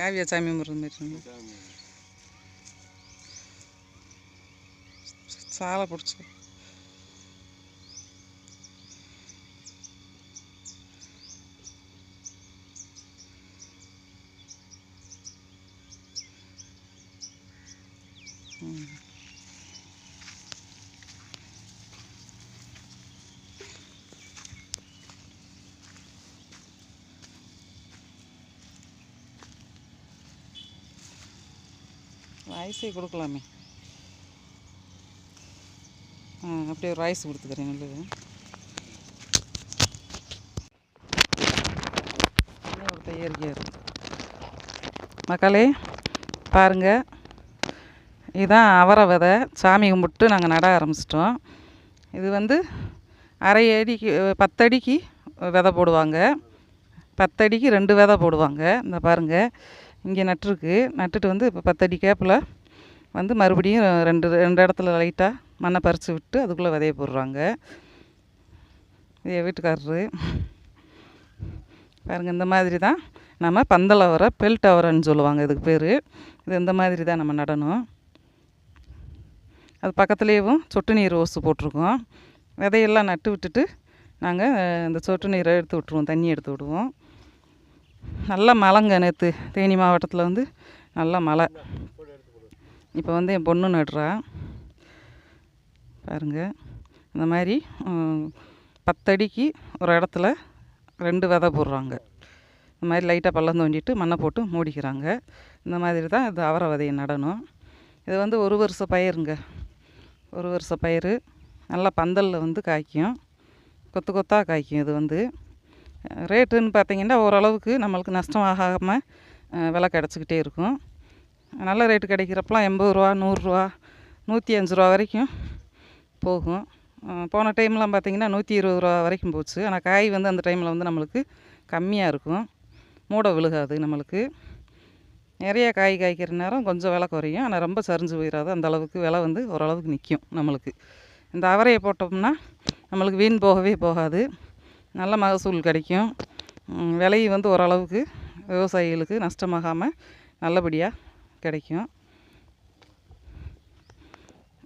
காவியா சாமி முருகன் மாதிரி இருக்குங்க. சாமி. சாலை பிடிச்சி ரைஸே கொடுக்கலாமே. அப்படியே ஒரு ரைஸ் கொடுத்துக்கிறேன் நல்லது இன்னும் இயற்கையாக இருக்கு. மக்களே பாருங்கள் இதுதான் அவரை விதை. சாமி கும்பிட்டு நாங்கள் நட ஆரம்பிச்சிட்டோம். இது வந்து அரை அடிக்கு பத்தடிக்கு விதை போடுவாங்க. பத்தடிக்கு ரெண்டு விதை போடுவாங்க. இந்த பாருங்கள் இங்கே நட்டுருக்கு. நட்டுட்டு வந்து இப்போ பத்தடி கேப்பில் வந்து மறுபடியும் ரெண்டு ரெண்டு இடத்துல லைட்டாக மண்ணை பறித்து விட்டு அதுக்குள்ளே விதைய போடுறாங்க. என் வீட்டுக்காரரு. பாருங்கள் இந்த மாதிரி தான் நம்ம பந்தல் அவரை பெல்ட் அவரைன்னு சொல்லுவாங்க இதுக்கு பேர். இது இந்த மாதிரி தான் நம்ம நடணும். அது பக்கத்துலேயும் சொட்டு நீர் ஓசு போட்டிருக்கோம். விதையெல்லாம் நட்டு விட்டுட்டு நாங்கள் இந்த சொட்டு நீரை எடுத்து விட்ருவோம் தண்ணி எடுத்து விடுவோம். நல்ல மழைங்க நேற்று தேனி மாவட்டத்தில் வந்து நல்ல மழை இப்போ வந்து என் பொண்ணு நடுறா. பாருங்கள் இந்த மாதிரி பத்தடிக்கு ஒரு இடத்துல ரெண்டு விதை போடுறாங்க. இந்த மாதிரி லைட்டாக பள்ளம் தோண்டிட்டு மண்ணை போட்டு மூடிக்கிறாங்க. இந்த மாதிரி தான் இது அவரை விதையை நடணும். இது வந்து ஒரு வருஷ பயிருங்க. ஒரு வருஷ பயிர் நல்லா பந்தலில் வந்து காய்க்கும். கொத்து கொத்தாக காய்க்கும் இது வந்து. ரேட்டுன்னு பார்த்தீங்கன்னா ஓரளவுக்கு நம்மளுக்கு நஷ்டம் ஆகாமல் விலை கிடச்சிக்கிட்டே இருக்கும். நல்ல ரேட்டு கிடைக்கிறப்பலாம் எண்பது ரூபா நூறுரூவா நூற்றி அஞ்சு ரூபா வரைக்கும் போகும். போன டைம்லாம் பார்த்தீங்கன்னா நூற்றி இருபது ரூபா வரைக்கும் போச்சு. ஆனால் காய் வந்து அந்த டைமில் வந்து நம்மளுக்கு கம்மியாக இருக்கும். மூட விழுகாது நம்மளுக்கு. நிறைய காய் காய்க்கிற நேரம் கொஞ்சம் விலை குறையும். ஆனால் ரொம்ப சரிஞ்சு போயிடாது அந்த அளவுக்கு விலை வந்து ஓரளவுக்கு நிற்கும் நம்மளுக்கு. இந்த அவரையை போட்டோம்னா நம்மளுக்கு வீண் போகவே போகாது. நல்ல மகசூல் கிடைக்கும். விலை விலையும் வந்து ஓரளவுக்கு விவசாயிகளுக்கு நஷ்டமாகாமல் நல்லபடியாக கிடைக்கும்.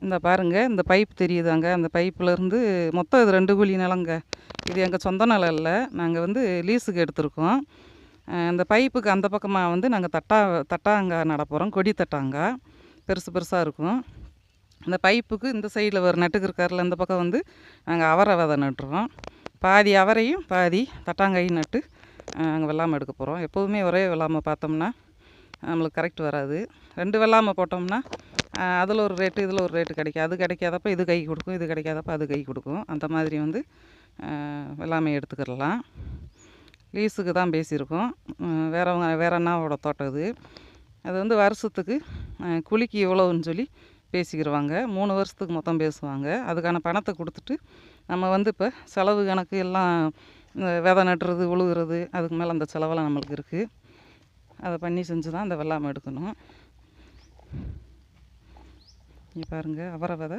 இந்த பாருங்கள் இந்த பைப் தெரியுதாங்க? அந்த பைப்புலேருந்து மொத்தம் இது ரெண்டு குழி நிலங்க. இது எங்கள் சொந்த நிலம் இல்லை. நாங்கள் வந்து லீஸுக்கு எடுத்திருக்கோம். இந்த பைப்புக்கு அந்த பக்கமாக வந்து நாங்கள் தட்டா தட்டாங்கா நடப்போகிறோம் கொடி தட்டாங்காய் பெருசு பெருசாக இருக்கும். இந்த பைப்புக்கு இந்த சைடில் ஒரு நட்டுக்கு இருக்கார்ல இந்த பக்கம் வந்து நாங்கள் அவரை விதை நட்டுறோம். பாதி அவரையும் பாதி தட்டாங்கையும் நட்டு நாங்கள் வெள்ளாமை எடுக்க போகிறோம் எப்போதுமே ஒரே வெள்ளாமை பார்த்தோம்னா நம்மளுக்கு கரெக்ட் வராது. ரெண்டு வெள்ளாமை போட்டோம்னா அதில் ஒரு ரேட்டு இதில் ஒரு ரேட்டு கிடைக்கும். அது கிடைக்காதப்ப இது கை கொடுக்கும் இது கிடைக்காதப்ப அது கை கொடுக்கும். அந்த மாதிரி வந்து வெள்ளாமை எடுத்துக்கிடலாம். லீஸுக்கு தான் பேசியிருக்கோம். வேறவங்க வேற அண்ணாவோட தோட்டம் இது. அது வந்து வருஷத்துக்கு குழிக்கு இவ்வளோன்னு சொல்லி பேசிக்கிடுவாங்க மூணு வருஷத்துக்கு மொத்தம் பேசுவாங்க. அதுக்கான பணத்தை கொடுத்துட்டு நம்ம வந்து இப்போ செலவு கணக்கு எல்லாம் இந்த விதை நட்டுறது உழுகுறது அதுக்கு மேலே அந்த செலவெல்லாம் நம்மளுக்கு இருக்குது அதை பண்ணி செஞ்சு தான் அந்த வெள்ளாமை எடுக்கணும். இங்கே பாருங்கள் அவரை விதை.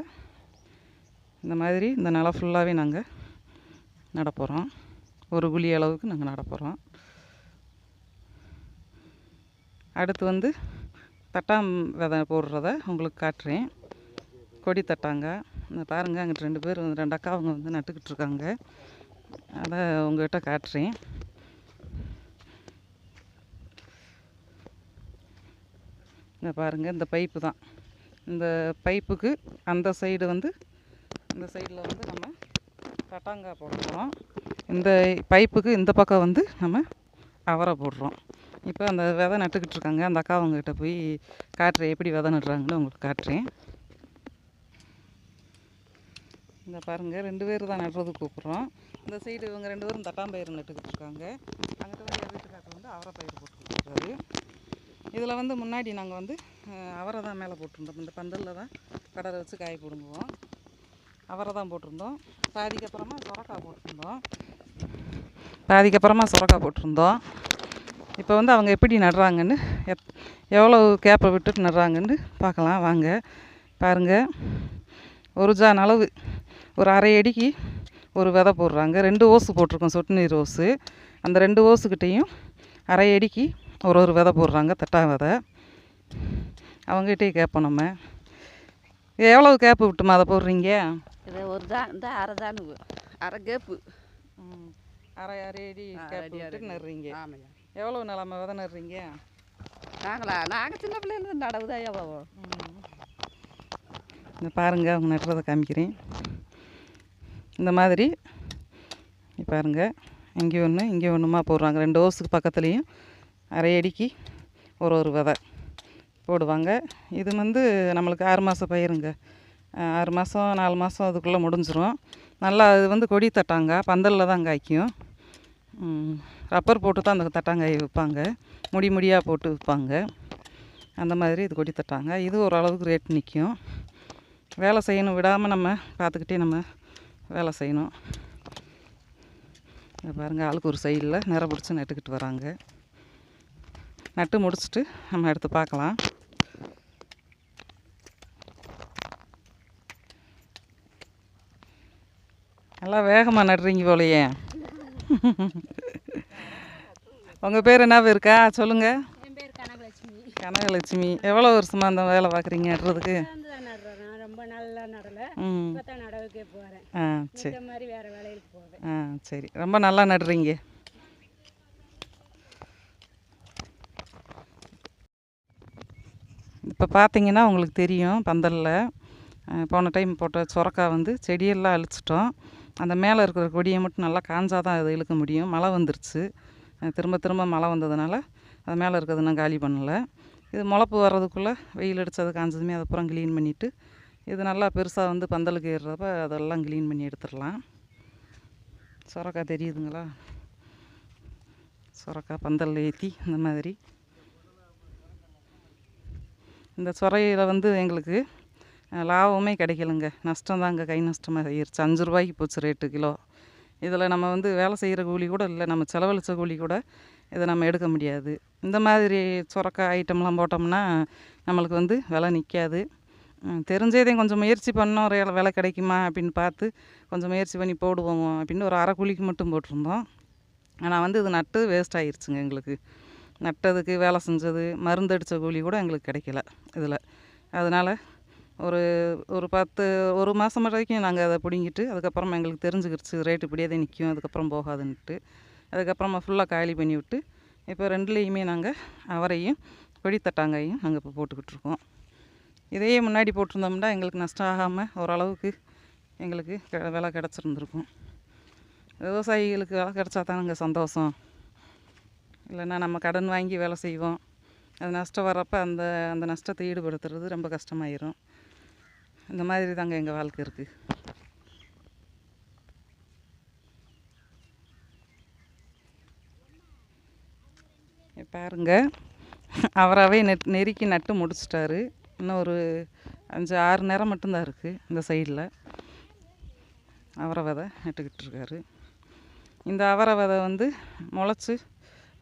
இந்த மாதிரி இந்த நிலம் ஃபுல்லாகவே நாங்கள் நடப்போகிறோம் ஒரு குழி அளவுக்கு நாங்கள் நடப்போகிறோம் அடுத்து வந்து தட்டாம் விதை போடுறத உங்களுக்கு காட்டுறேன். கொடி தட்டாங்க. இந்த பாருங்கள் அங்கிட்டு ரெண்டு பேர் வந்து ரெண்டு அக்கா அவங்க வந்து நட்டுக்கிட்டு இருக்காங்க. அதை உங்கள்கிட்ட காட்டுறேன். இந்த பாருங்கள் இந்த பைப்பு தான். இந்த பைப்புக்கு அந்த சைடு வந்து இந்த சைடில் வந்து நம்ம தட்டாங்காய் போடுறோம் இந்த பைப்புக்கு இந்த பக்கம் வந்து நம்ம அவரை போடுறோம். இப்போ அந்த விதை நட்டுக்கிட்டு இருக்காங்க. அந்த அக்கா அவங்ககிட்ட போய் காட்டுறேன். எப்படி விதை நடுறாங்கன்னு உங்களுக்கு காட்டுறேன். இந்த பாருங்கள் ரெண்டு பேர் தான் நடுறதுக்கு கூப்பிட்றோம். இந்த சைடு இவங்க ரெண்டு பேரும் தட்டாம்பயிறு நட்டுக்கிட்டு இருக்காங்க. அங்கிட்ட வந்து வீட்டுக்காட்டில் வீட்டுக்காரர் வந்து அவரை பயிர் போட்டுக்கிட்டு இதில் வந்து முன்னாடி நாங்கள் வந்து அவரை தான் மேலே போட்டிருந்தோம். இந்த பந்தலில் தான் கடலை வச்சு காய போடுங்குவோம் அவரை தான் போட்டிருந்தோம். பாதிக்கப்புறமா சுரக்காய் போட்டிருந்தோம். பாதிக்கப்புறமா சுரக்காய் போட்டிருந்தோம். இப்போ வந்து அவங்க எப்படி நடுறாங்கன்னு எத் எவ்வளோ கேப்பை விட்டுட்டு நடுறாங்கன்னு பார்க்கலாம். வாங்க பாருங்கள் ஒரு ஜான் அளவு. ஒரு அரை அடிக்கு ஒரு விதை போடுறாங்க. ரெண்டு ஓசு போட்டிருக்கோம் சொட்டு நீர் ஓசு. அந்த ரெண்டு ஓசுக்கிட்டேயும் அரை அடிக்கு ஒரு ஒரு விதை போடுறாங்க தட்டா விதை. அவங்ககிட்டயே கேட்போம் நம்ம. இது எவ்வளவு கேப்பு விட்டுமா அதை போடுறீங்க? இது ஒரு தான் இந்த அரை தானு அரை கேப்பு அரை அரை அடி கேப்பு விட்டு நடுறீங்க. ஆமாய்யா எவ்வளோ நிலம விதை நடுறீங்க நாங்களா? நாங்கள் சின்ன பிள்ளையிலேருந்து நடவுதாயா போவோம். இந்த பாருங்க அவங்க நட்டுறதை காமிக்கிறேன். இந்த மாதிரி பாருங்க இங்கே ஒன்று இங்கே ஒன்றுமா போடுறாங்க. ரெண்டு ஓஸுக்கு பக்கத்துலேயும் அரை அடிக்கு ஒரு ஒரு விதை போடுவாங்க. இது வந்து நம்மளுக்கு ஆறு மாதம் பயிருங்க. ஆறு மாதம் நாலு மாதம் அதுக்குள்ளே முடிஞ்சிரும். நல்லா இது வந்து கொடி தட்டாங்க பந்தலில் தான் காய்க்கும். ரப்பர் போட்டு தான் அந்த தட்டாங்காயை விற்பாங்க. முடி முடியாக போட்டு விற்பாங்க. அந்த மாதிரி இது கொடி தட்டாங்க. இது ஓரளவுக்கு ரேட் நிற்கும் வேலை செய்யணும். விடாமல் நம்ம பார்த்துக்கிட்டே நம்ம வேலை செய்யணும். இங்கே பாருங்கள் ஆளுக்கு ஒரு சைடில் நிற பிடிச்சி நட்டுக்கிட்டு வராங்க. நட்டு முடிச்சுட்டு நம்ம எடுத்து பார்க்கலாம். நல்லா வேகமாக நடுறீங்க போலையே. உங்கள் பேர் என்ன இருக்கா? சொல்லுங்கள் கனகலட்சுமி. எவ்வளோ வருஷமாக அந்த வேலை பார்க்குறீங்க நடுறதுக்கு? ரொம்ப நல்லா நடலை. இப்போ நடவுக்கே போகிறேன் ஆ சரி. மாதிரி வேறு வேலைகளுக்கு போவேன். ஆ சரி. ரொம்ப நல்லா நடுறீங்க. இப்போ பார்த்தீங்கன்னா உங்களுக்கு தெரியும் பந்தலில். போன டைம் போட்ட சுரக்காய் வந்து செடியெல்லாம் அழிச்சிட்டோம். அந்த மேலே இருக்கிற கொடியை மட்டும் நல்லா காஞ்சா தான் அதை இழுக்க முடியும். மழை வந்துருச்சு. திரும்ப திரும்ப மழை வந்ததுனால அது மேலே இருக்கிறது நான் காலி பண்ணலை. இது முளப்பு வர்றதுக்குள்ளே வெயில் அடித்தது காஞ்சதுமே அதை அப்புறம் க்ளீன் பண்ணிவிட்டு இது நல்லா பெருசாக வந்து பந்தலுக்கு ஏறுறப்ப அதெல்லாம் க்ளீன் பண்ணி எடுத்துடலாம். சுரக்காய் தெரியுதுங்களா? சுரக்காய் பந்தல் ஏற்றி இந்த மாதிரி. இந்த சுரையில் வந்து எங்களுக்கு லாபமே கிடைக்கலங்க. நஷ்டம் தாங்க கை நஷ்டமாக ஆயிருச்சு. அஞ்சு ரூபாய்க்கு போச்சு ரேட்டு கிலோ. இதில் நம்ம வந்து வேலை செய்கிற கூலி கூட இல்லை நம்ம செலவழிச்ச கூலி கூட இதை நம்ம எடுக்க முடியாது. இந்த மாதிரி சுரக்காய் ஐட்டம்லாம் போட்டோம்னா நம்மளுக்கு வந்து விலை நிற்காது. தெரிஞ்சதையும் கொஞ்சம் முயற்சி பண்ணோம் ஒரு விலை கிடைக்குமா அப்படின்னு பார்த்து கொஞ்சம் முயற்சி பண்ணி போடுவோம் அப்படின்னு ஒரு அரை கூலிக்கு மட்டும் போட்டிருந்தோம். ஆனால் வந்து இது நட்டு வேஸ்ட் ஆகிருச்சுங்க எங்களுக்கு. நட்டதுக்கு வேலை செஞ்சது மருந்து அடித்த கூலி கூட எங்களுக்கு கிடைக்கல இதில். அதனால் ஒரு ஒரு பத்து ஒரு மாதம் வரைக்கும் நாங்கள் அதை பிடுங்கிட்டு அதுக்கப்புறம் எங்களுக்கு தெரிஞ்சுக்கிடுச்சு ரேட்டு இப்படியே தான் நிற்கும் அதுக்கப்புறம் போகாதுன்ட்டு. அதுக்கப்புறமா ஃபுல்லாக காலி பண்ணி விட்டு இப்போ ரெண்டுலேயுமே நாங்கள் அவரையும் கொடித்தட்டாங்காயும் நாங்கள் இப்போ போட்டுக்கிட்டுருக்கோம். இதையே முன்னாடி போட்டிருந்தோம்னா எங்களுக்கு நஷ்டம் ஆகாமல் ஓரளவுக்கு எங்களுக்கு கெ- விலை கிடச்சிருந்துருக்கும். விவசாயிகளுக்கு விலை கிடச்சா தானுங்க சந்தோஷம். இல்லைன்னா நம்ம கடன் வாங்கி வேலை செய்வோம். அது நஷ்டம் வர்றப்ப அந்த அந்த நஷ்டத்தை ஈடுபடுத்துறது ரொம்ப கஷ்டமாயிரும். இந்த மாதிரி தாங்க எங்கள் வாழ்க்கை இருக்குது பாருங்க. அவராகவே நெட் நெருக்கி நட்டு முடிச்சிட்டாரு. இன்னும் ஒரு அஞ்சு ஆறு நேரம் மட்டும்தான் இருக்குது இந்த சைடில். அவரை விதை நட்டுக்கிட்டு இருக்காரு. இந்த அவரை விதை வந்து முளைச்சி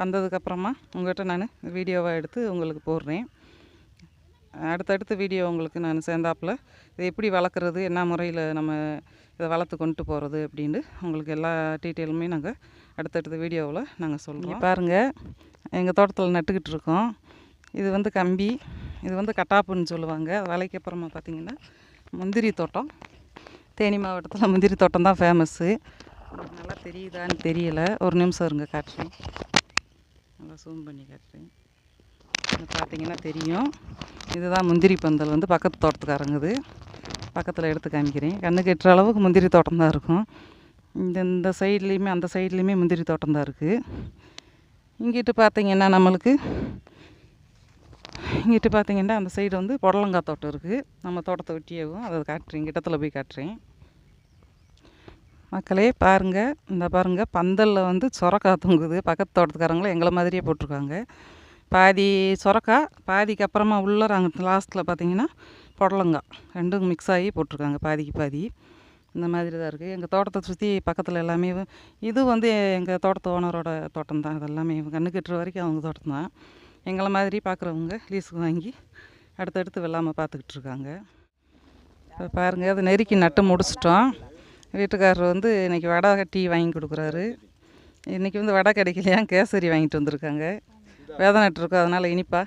வந்ததுக்கப்புறமா உங்கள்கிட்ட நான் வீடியோவாக எடுத்து உங்களுக்கு போடுறேன். அடுத்தடுத்த வீடியோ உங்களுக்கு நான் சேர்ந்தாப்புல இதை எப்படி வளர்க்குறது என்ன முறையில் நம்ம இதை வளர்த்து கொண்டு போகிறது அப்படின்ட்டு உங்களுக்கு எல்லா டீட்டெயிலுமே நாங்கள் அடுத்தடுத்த வீடியோவில் நாங்கள் சொல்கிறோம் பாருங்கள் எங்கள் தோட்டத்தில் நட்டுக்கிட்டு இருக்கோம். இது வந்து கம்பி இது வந்து கட்டாப்புன்னு சொல்லுவாங்க. வலைக்கு அப்புறமா பார்த்திங்கன்னா முந்திரி தோட்டம். தேனி மாவட்டத்தில் முந்திரி தோட்டம் தான் ஃபேமஸ்ஸு நல்லா தெரியுதான்னு தெரியல. ஒரு நிமிஷம் இருங்க காட்டுறேன். நல்லா சூம் பண்ணி காட்டுறேன். பார்த்தீங்கன்னா தெரியும். இதுதான் முந்திரி பந்தல் வந்து பக்கத்து தோட்டத்துக்காரங்குது பக்கத்தில் எடுத்து காமிக்கிறேன். கண்ணுக்கு எட்டுற அளவுக்கு முந்திரி தோட்டம் தான் இருக்கும். இந்த இந்த சைட்லேயுமே அந்த சைட்லேயுமே முந்திரி தோட்டம் தான் இருக்குது இங்கிட்டு பார்த்தீங்கன்னா நம்மளுக்கு இங்கிட்டு பார்த்தீங்கன்னா அந்த சைடு வந்து புடலங்காய் தோட்டம் இருக்குது நம்ம தோட்டத்தை ஒட்டியவும் அதை காட்டுறேன். கிட்டத்தில் போய் காட்டுறேன். மக்களே பாருங்கள் இந்த பாருங்கள் பந்தலில் வந்து சொரக்காய் தொங்குது. பக்கத்து தோட்டத்துக்காரங்களும் எங்களை மாதிரியே போட்டிருக்காங்க. பாதி சொரக்காய் பாதிக்கு அப்புறமா உள்ளார அங்கே லாஸ்ட்டில் பார்த்தீங்கன்னா புடலங்காய். ரெண்டும் மிக்ஸ் ஆகி போட்டிருக்காங்க பாதிக்கு பாதி. இந்த மாதிரி தான் இருக்குது எங்கள் தோட்டத்தை சுற்றி பக்கத்தில் எல்லாமே இது வந்து எங்கள் தோட்டத்து ஓனரோட தோட்டம் தான். அதெல்லாமே கண்ணு கட்டுற வரைக்கும் அவங்க தோட்டம் தான். எங்களை மாதிரி பார்க்குறவங்க லீஸுக்கு வாங்கி அடுத்தடுத்து வெள்ளாமல் பார்த்துக்கிட்டு இருக்காங்க. இப்போ பாருங்கள் அது நெருக்கி நட்டு முடிச்சிட்டோம். வீட்டுக்காரர் வந்து இன்றைக்கி வடை டீ வாங்கி கொடுக்குறாரு. இன்றைக்கி வந்து வடை கிடைக்கலையா கேசரி வாங்கிட்டு வந்திருக்காங்க. வேதனை இருக்கோம் அதனால் இனிப்பா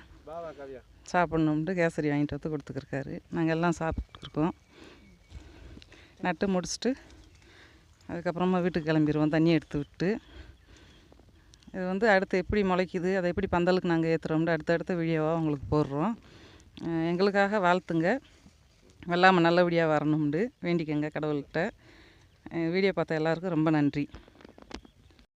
சாப்பிட்ணுன்ட்டு கேசரி வாங்கிட்டு வந்து கொடுத்துருக்காரு நாங்கள் எல்லாம் சாப்பிட்ருக்கோம் நட்டு முடிச்சுட்டு அதுக்கப்புறமா வீட்டுக்கு கிளம்பிடுவோம் தண்ணி எடுத்து விட்டு. இது வந்து அடுத்து எப்படி முளைக்குது அதை எப்படி பந்தலுக்கு நாங்கள் ஏற்றுறோம்னு அடுத்தடுத்த வீடியோவாக உங்களுக்கு போடுறோம். எங்களுக்காக வாழ்த்துங்க. வெள்ளாமை நல்லபடியாக வரணும்னு வேண்டிக்கங்க கடவுள்கிட்ட. வீடியோ பார்த்த எல்லாருக்கும் ரொம்ப நன்றி.